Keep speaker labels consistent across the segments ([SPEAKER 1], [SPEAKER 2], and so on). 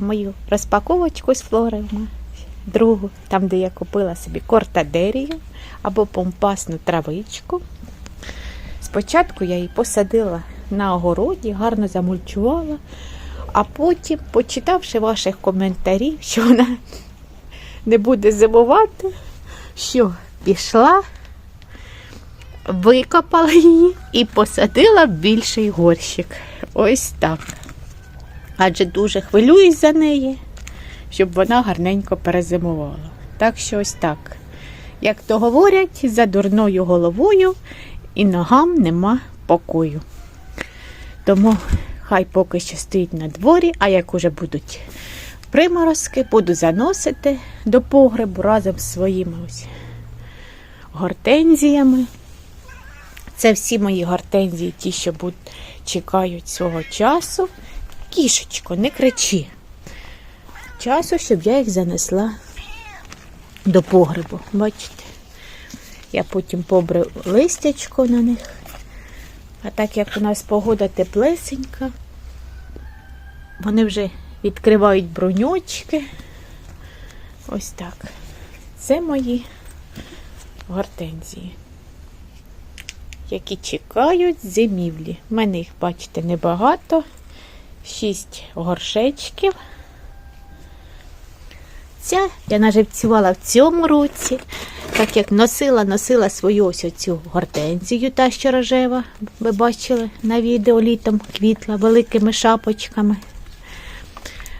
[SPEAKER 1] Мою розпаковочку з флорами, другу, там, де я купила собі кортадерію або помпасну травичку. Спочатку я її посадила на огороді, гарно замульчувала, а потім, почитавши ваших коментарів, що вона не буде зимувати, що пішла, викопала її і посадила в більший горщик. Ось так. Адже дуже хвилююсь за неї, щоб вона гарненько перезимувала. Так що ось так. Як то говорять, за дурною головою і ногам нема покою. Тому хай поки що стоїть на дворі, а як уже будуть приморозки, буду заносити до погребу разом з своїми ось гортензіями. Це всі мої гортензії, ті, що будуть, чекають свого часу. Кішечко, не кричи. Часу, щоб я їх занесла до погребу. Бачите? Я потім побрив листячко на них. А так як у нас погода теплесенька, вони вже відкривають броньочки. Ось так. Це мої гортензії, які чекають зимівлі. У мене їх, бачите, небагато. Шість горшечків. Ця я наживцювала в цьому році, так як носила, носила свою ось оцю гортензію, та що рожева, ви бачили на відео літом квітла великими шапочками.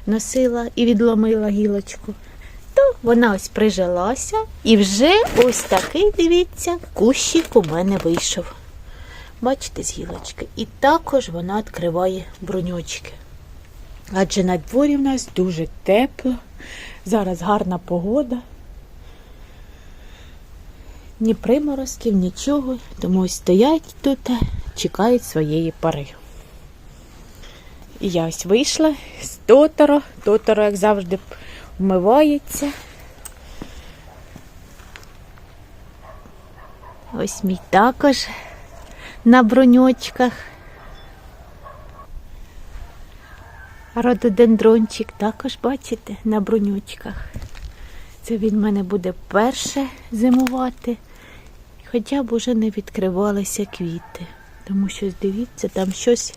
[SPEAKER 1] Носила і відломила гілочку. То вона ось прижилася і вже ось такий, дивіться, кущик у мене вийшов. Бачите, з гілочки. І також вона відкриває броньочки. Адже на дворі в нас дуже тепло. Зараз гарна погода. Ні приморозків, нічого. Тому ось стоять тут, чекають своєї пари. І я ось вийшла з Тоторо. Тоторо, як завжди, вмивається. Ось мій також на броньочках. Рододендрончик також, бачите, на бронючках. Це він в мене буде перше зимувати. Хоча б уже не відкривалися квіти. Тому що, дивіться, там щось,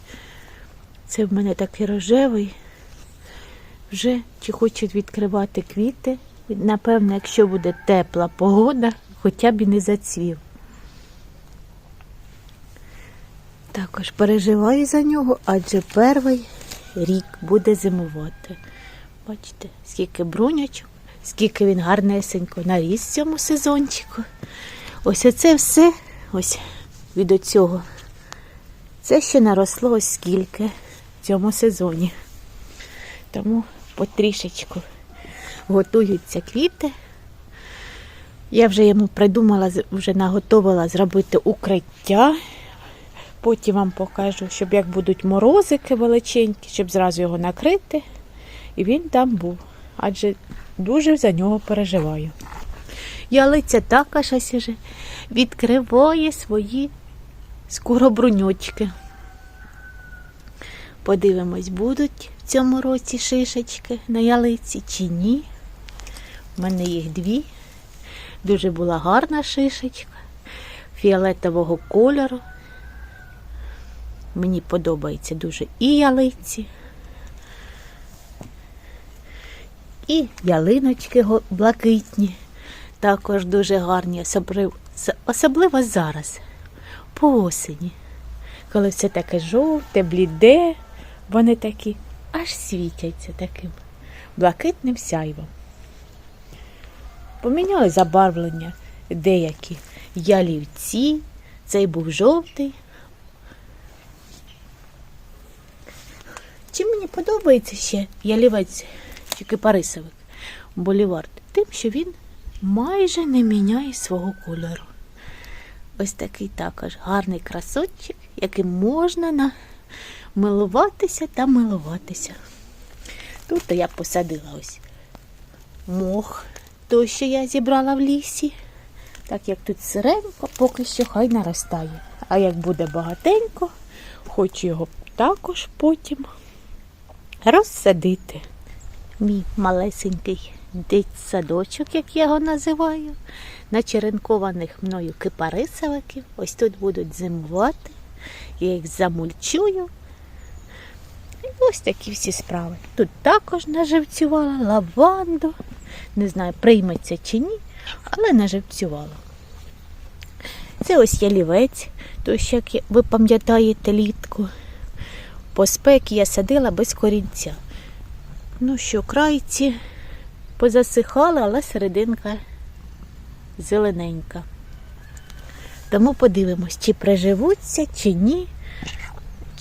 [SPEAKER 1] це в мене такий рожевий. Вже чи хочуть відкривати квіти. Напевно, якщо буде тепла погода, хоча б і не зацвів. Також переживаю за нього, адже перший рік буде зимувати. Бачите, скільки брунячок, скільки він гарнесенько наріс цьому сезончику. Ось оце все ось від оцього. Це ще наросло ось скільки в цьому сезоні. Тому потрішечку готуються квіти. Я вже йому придумала, вже наготовила зробити укриття. Потім вам покажу, щоб як будуть морозики величенькі, щоб зразу його накрити. І він там був. Адже дуже за нього переживаю. Ялиця також ось відкриває свої скоробруньочки. Подивимось, будуть в цьому році шишечки на ялиці чи ні. У мене їх дві. Дуже була гарна шишечка фіолетового кольору. Мені подобається дуже і ялиці, і ялиночки блакитні. Також дуже гарні, особливо, зараз, по осені. Коли все таке жовте, бліде, вони такі аж світяться таким блакитним сяйвом. Поміняли забарвлення деякі ялівці. Цей був жовтий, Чим мені подобається ще ялівець чи кипарисовик болівард? Тим, що він майже не міняє свого кольору. Ось такий також гарний красотчик, яким можна на... милуватися та милуватися. Тут я посадила ось мох, той, що я зібрала в лісі. Так як тут сиренько, поки що хай наростає. А як буде багатенько, хочу його також потім розсадити. мій малесенький дитсадочок, як я його називаю, начеренкованих мною кипарисовиків. Ось тут будуть зимувати. Я їх замульчую. І ось такі всі справи. Тут також наживцювала лаванду. Не знаю, прийметься чи ні, але наживцювала. Це ось ялівець, тож, як ви пам'ятаєте літку. По спекі я садила без корінця. Ну що, крайці позасихали, але серединка зелененька. Тому подивимось, чи приживуться, чи ні.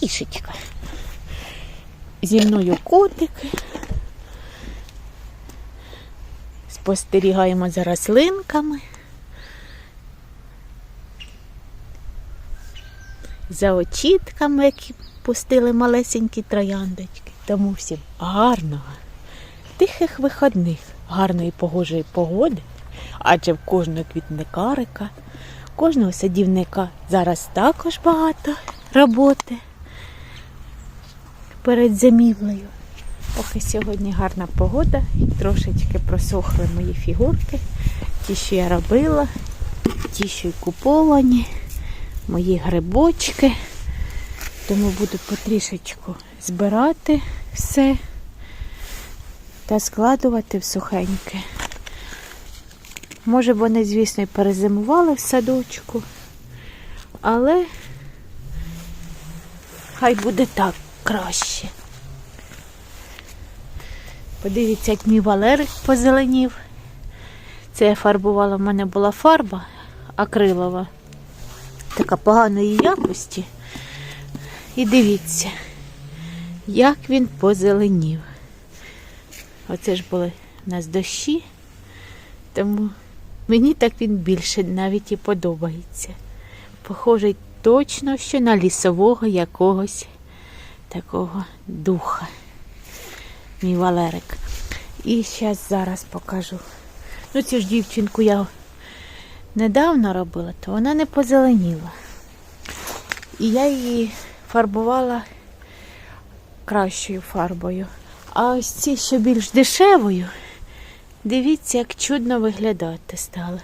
[SPEAKER 1] Кішечка. Зі мною котики. Спостерігаємо за рослинками. За очітками, які пустили малесенькі трояндочки. Тому всім гарного, тихих виходних, гарної погожої погоди, адже в кожного квітникарика, кожного садівника зараз також багато роботи перед зимівлею. Поки сьогодні гарна погода трошечки просохли мої фігурки. Ті, що я робила, ті, що й куповані, мої грибочки. Тому буду потрішечку збирати все та складувати в сухеньке. Може, вони, звісно, і перезимували в садочку, але хай буде так краще. Подивіться, як мій валерик позеленів. Це я фарбувала, в мене була фарба акрилова, така поганої якості. І дивіться, як він позеленів. Оце ж були у нас дощі, тому мені так він більше навіть і подобається. Похожий точно, що на лісового якогось такого духа. Мій Валерик. І зараз зараз покажу. Ну, цю ж дівчинку я недавно робила, то вона не позеленіла. І я її фарбувала кращою фарбою. А ось ці, що більш дешевою, дивіться, як чудно виглядати стали.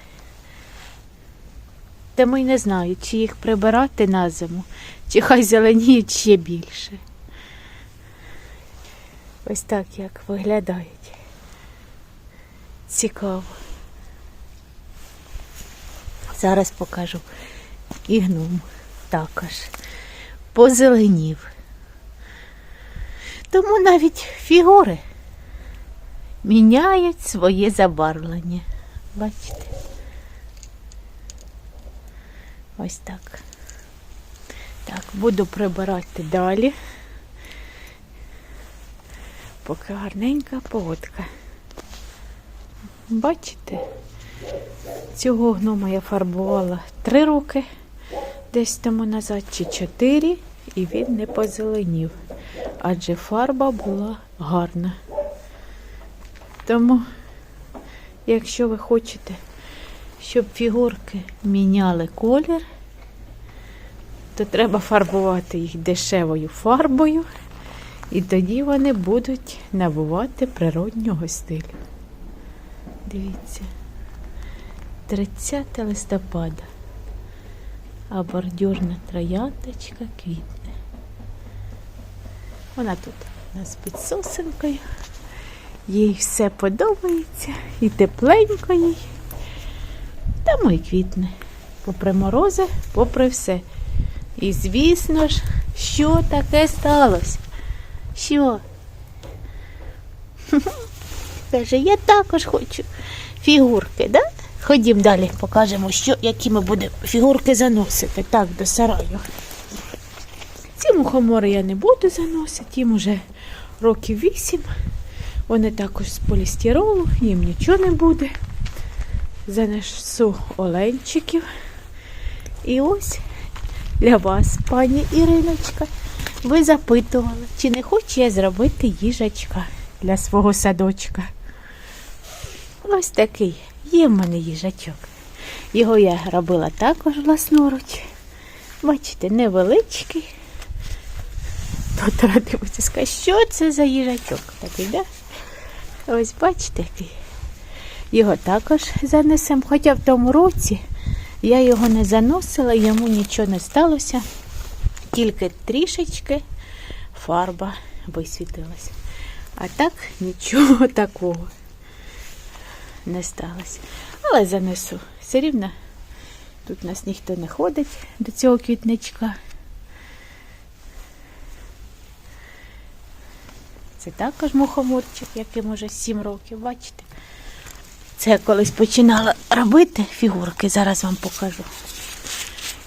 [SPEAKER 1] Тому й не знаю, чи їх прибирати на зиму, чи хай зеленіють ще більше. Ось так як виглядають. Цікаво. Зараз покажу. І гном також позеленів. Тому навіть фігури міняють своє забарвлення. Бачите? Ось так. Так, буду прибирати далі. Поки гарненька погодка. Бачите? Цього гнома я фарбувала три роки десь тому назад чи чотири, і він не позеленів, адже фарба була гарна. Тому, якщо ви хочете, щоб фігурки міняли колір, то треба фарбувати їх дешевою фарбою, і тоді вони будуть набувати природнього стилю. Дивіться. 30 листопада, а бордюрна трояндочка квітне. Вона тут у нас під сосенкою. Їй все подобається і тепленько їй. Тому і квітне. Попри морози, попри все. І звісно ж, що таке сталося? Що? Каже, я також хочу фігурки, да? Ходім далі, покажемо, що, які ми будемо фігурки заносити. Так, до сараю. Ці мухомори я не буду заносити, їм уже років вісім. Вони також з полістиролу, їм нічого не буде. Занесу оленчиків. І ось для вас, пані Іриночка, ви запитували, чи не хочу я зробити їжачка для свого садочка. Ось такий. Є в мене їжачок. Його я робила також власноруч. Бачите, невеличкий. Тут радимося сказати, що це за їжачок такий, да? Ось бачите. Його також занесемо. Хоча в тому році я його не заносила, йому нічого не сталося. Тільки трішечки фарба висвітилася. А так нічого такого не сталося. Але занесу. Все рівно тут нас ніхто не ходить до цього квітничка. Це також мухоморчик, який може 7 років, бачите? Це я колись починала робити фігурки, зараз вам покажу.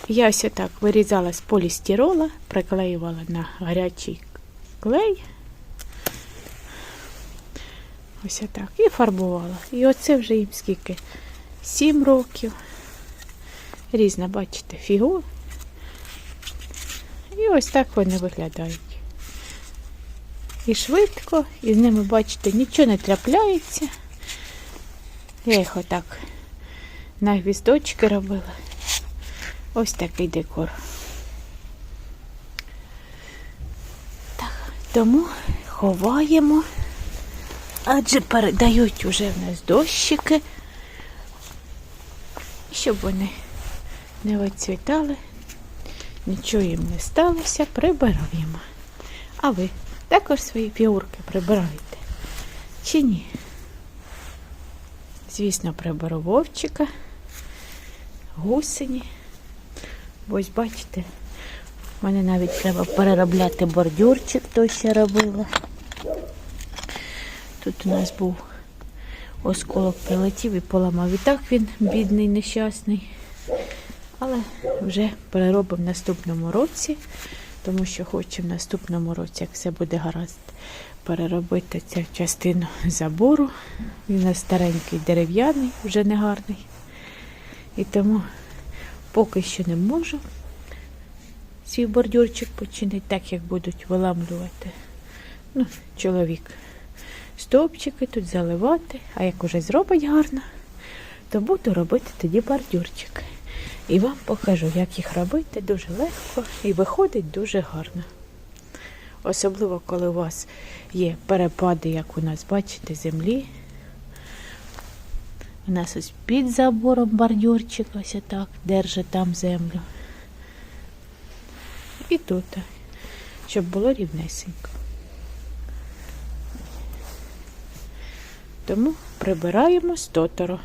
[SPEAKER 1] Я ось так вирізала з полістирола, приклеювала на гарячий клей. Ось так. І фарбувала. І оце вже їм скільки? 7 років. Різна, бачите, фігура. І ось так вони виглядають. І швидко, і з ними, бачите, нічого не трапляється. Я їх отак на гвіздочки робила. Ось такий декор. Так, тому ховаємо, адже передають уже в нас дощики, щоб вони не вицвітали, нічого їм не сталося, прибираємо. А ви також свої фігурки прибираєте? Чи ні? Звісно, приберу вовчика, гусені. Ось бачите, в мене навіть треба переробляти бордюрчик, то ще робила. Тут у нас був осколок прилетів і поламав. І так він бідний, нещасний. Але вже переробимо в наступному році, тому що хочу в наступному році, як все буде гаразд, переробити цю частину забору. Він у нас старенький дерев'яний, вже не гарний. І тому поки що не можу свій бордюрчик починити, так як будуть виламлювати. Ну, чоловік стовпчики тут заливати, а як уже зробить гарно, то буду робити тоді бордюрчик. І вам покажу, як їх робити дуже легко і виходить дуже гарно. Особливо, коли у вас є перепади, як у нас, бачите, землі. У нас ось під забором бордюрчик ось так держить там землю. І тут, щоб було рівнесенько. Тому прибираємо з тоторо.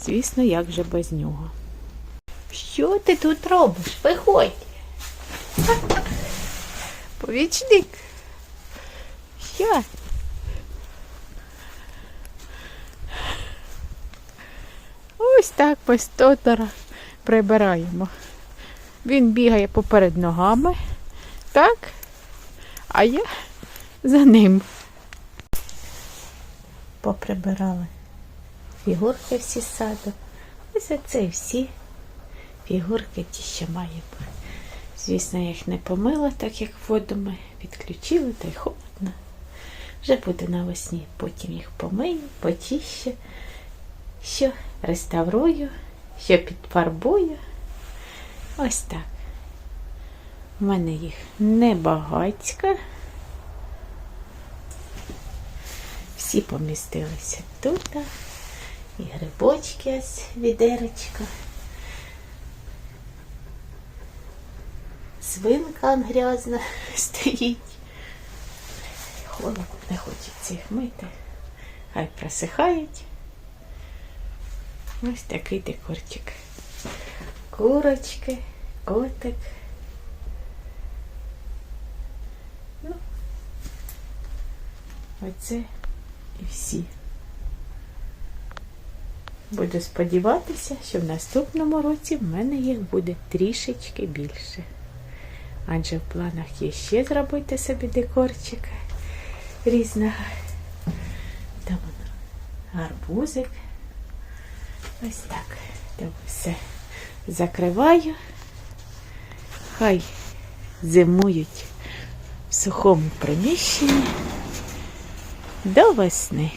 [SPEAKER 1] Звісно, як же без нього. Що ти тут робиш? Виходь. Повічник. Що? Ось так без тотора прибираємо. Він бігає поперед ногами, так? А я за ним. Поприбирали фігурки всі саду. Ось оце всі фігурки ті, що має бути. Звісно, я їх не помила, так як воду ми відключили, та й холодно. Вже буде навесні, потім їх помию, почищу, що реставрую, що підфарбую. Ось так. У мене їх небагацько. Всі помістилися тут. І грибочки ось відерочка. Свинка грязна стоїть. Холодно, не хочеться їх мити. Хай просихають. Ось такий декорчик. Курочки, котик. Ну, оце і всі. Буду сподіватися, що в наступному році в мене їх буде трішечки більше. Адже в планах є ще зробити собі декорчика різного. Там гарбузик. Ось так. Там все закриваю. Хай зимують в сухому приміщенні до весни.